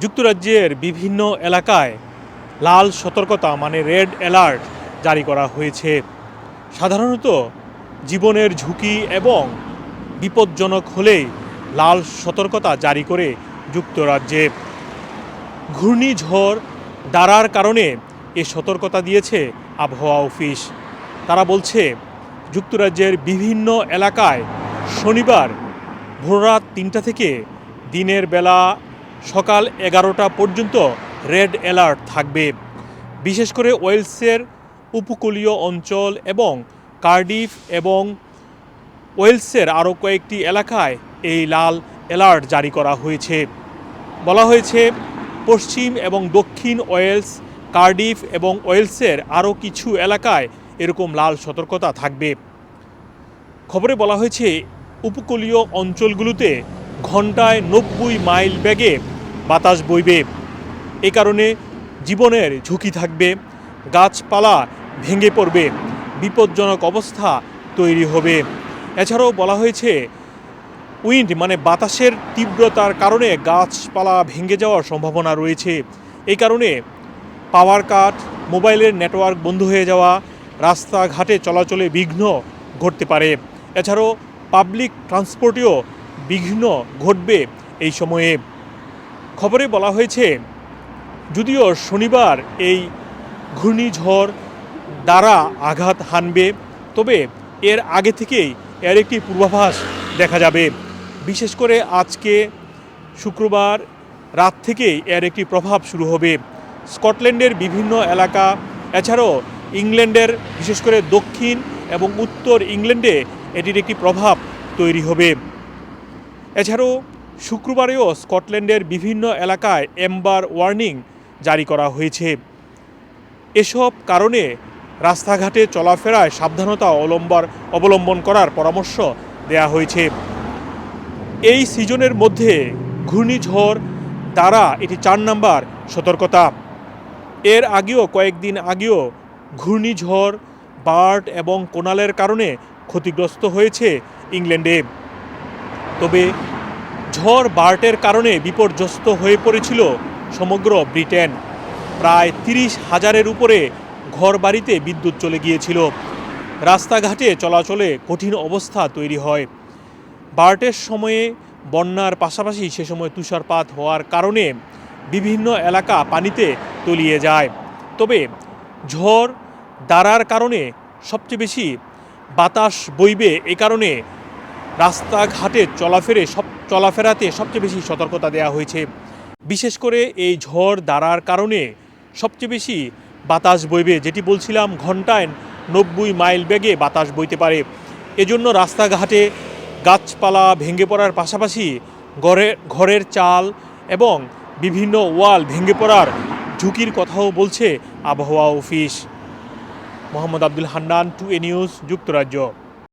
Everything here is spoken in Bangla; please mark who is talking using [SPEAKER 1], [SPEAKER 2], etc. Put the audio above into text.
[SPEAKER 1] যুক্তরাজ্যের বিভিন্ন এলাকায় লাল সতর্কতা মানে রেড অ্যালার্ট জারি করা হয়েছে। সাধারণত জীবনের ঝুঁকি এবং বিপজ্জনক হলেই লাল সতর্কতা জারি করে যুক্তরাজ্যে। ঘূর্ণিঝড় দাঁড়ার কারণে এ সতর্কতা দিয়েছে আবহাওয়া অফিস। তারা বলছে, যুক্তরাজ্যের বিভিন্ন এলাকায় শনিবার ভোররাত তিনটা থেকে দিনের বেলা সকাল এগারোটা পর্যন্ত রেড অ্যালার্ট থাকবে। বিশেষ করে ওয়েলসের উপকূলীয় অঞ্চল এবং কার্ডিফ এবং ওয়েলসের আরও কয়েকটি এলাকায় এই লাল অ্যালার্ট জারি করা হয়েছে। বলা হয়েছে, পশ্চিম এবং দক্ষিণ ওয়েলস, কার্ডিফ এবং ওয়েলসের আরও কিছু এলাকায় এরকম লাল সতর্কতা থাকবে। খবরে বলা হয়েছে, উপকূলীয় অঞ্চলগুলোতে ঘন্টায় নব্বই মাইল বেগে বাতাস বইবে। এ কারণে জীবনের ঝুঁকি থাকবে, গাছপালা ভেঙে পড়বে, বিপজ্জনক অবস্থা তৈরি হবে। এছাড়াও বলা হয়েছে, উইন্ড মানে বাতাসের তীব্রতার কারণে গাছপালা ভেঙে যাওয়ার সম্ভাবনা রয়েছে। এই কারণে পাওয়ার কাট, মোবাইলের নেটওয়ার্ক বন্ধ হয়ে যাওয়া, রাস্তাঘাটে চলাচলে বিঘ্ন ঘটতে পারে। এছাড়াও পাবলিক ট্রান্সপোর্টেও বিঘ্ন ঘটবে এই সময়ে। খবরে বলা হয়েছে, যদিও শনিবার এই ঘূর্ণিঝড় দ্বারা আঘাত হানবে, তবে এর আগে থেকেই এর একটি পূর্বাভাস দেখা যাবে। বিশেষ করে আজকে শুক্রবার রাত থেকেই এর একটি প্রভাব শুরু হবে। স্কটল্যান্ডের বিভিন্ন এলাকা, এছাড়াও ইংল্যান্ডের, বিশেষ করে দক্ষিণ এবং উত্তর ইংল্যান্ডে এটির একটি প্রভাব তৈরি হবে। এছাড়াও শুক্রবারেও স্কটল্যান্ডের বিভিন্ন এলাকায় এম্বার ওয়ার্নিং জারি করা হয়েছে। এসব কারণে রাস্তাঘাটে চলাফেরায় সাবধানতা অবলম্বর অবলম্বন করার পরামর্শ দেয়া হয়েছে। এই সিজনের মধ্যে ঘূর্ণিঝড় দ্বারা এটি চার নাম্বার সতর্কতা। এর আগেও কয়েকদিন আগেও ঘূর্ণিঝড়, বার্ড এবং কোনালের কারণে ক্ষতিগ্রস্ত হয়েছে ইংল্যান্ডে। তবে ঝড় বার্টের কারণে বিপর্যস্ত হয়ে পড়েছিল সমগ্র ব্রিটেন। প্রায় তিরিশ হাজারের উপরে ঘর বাড়িতে বিদ্যুৎ চলে গিয়েছিল। রাস্তাঘাটে চলাচলে কঠিন অবস্থা তৈরি হয়। বার্টের সময়ে বন্যার পাশাপাশি সে সময় তুষারপাত হওয়ার কারণে বিভিন্ন এলাকা পানিতে তলিয়ে যায়। তবে ঝড় দাঁড়ার কারণে সবচেয়ে বেশি বাতাস বইবে এ কারণে রাস্তাঘাটে চলাফেরে সব চলাফেরাতে সবচেয়ে বেশি সতর্কতা দেওয়া হয়েছে। বিশেষ করে এই ঝড় দাঁড়ার কারণে সবচেয়ে বেশি বাতাস বইবে, যেটি বলছিলাম ঘন্টায় নব্বই মাইল বেগে বাতাস বইতে পারে। এজন্য রাস্তাঘাটে গাছপালা ভেঙে পড়ার পাশাপাশি ঘরে ঘরের চাল এবং বিভিন্ন ওয়াল ভেঙে পড়ার ঝুঁকির কথাও বলছে আবহাওয়া office. Mohammad Abdul Hannan, to A news, যুক্তরাজ্য।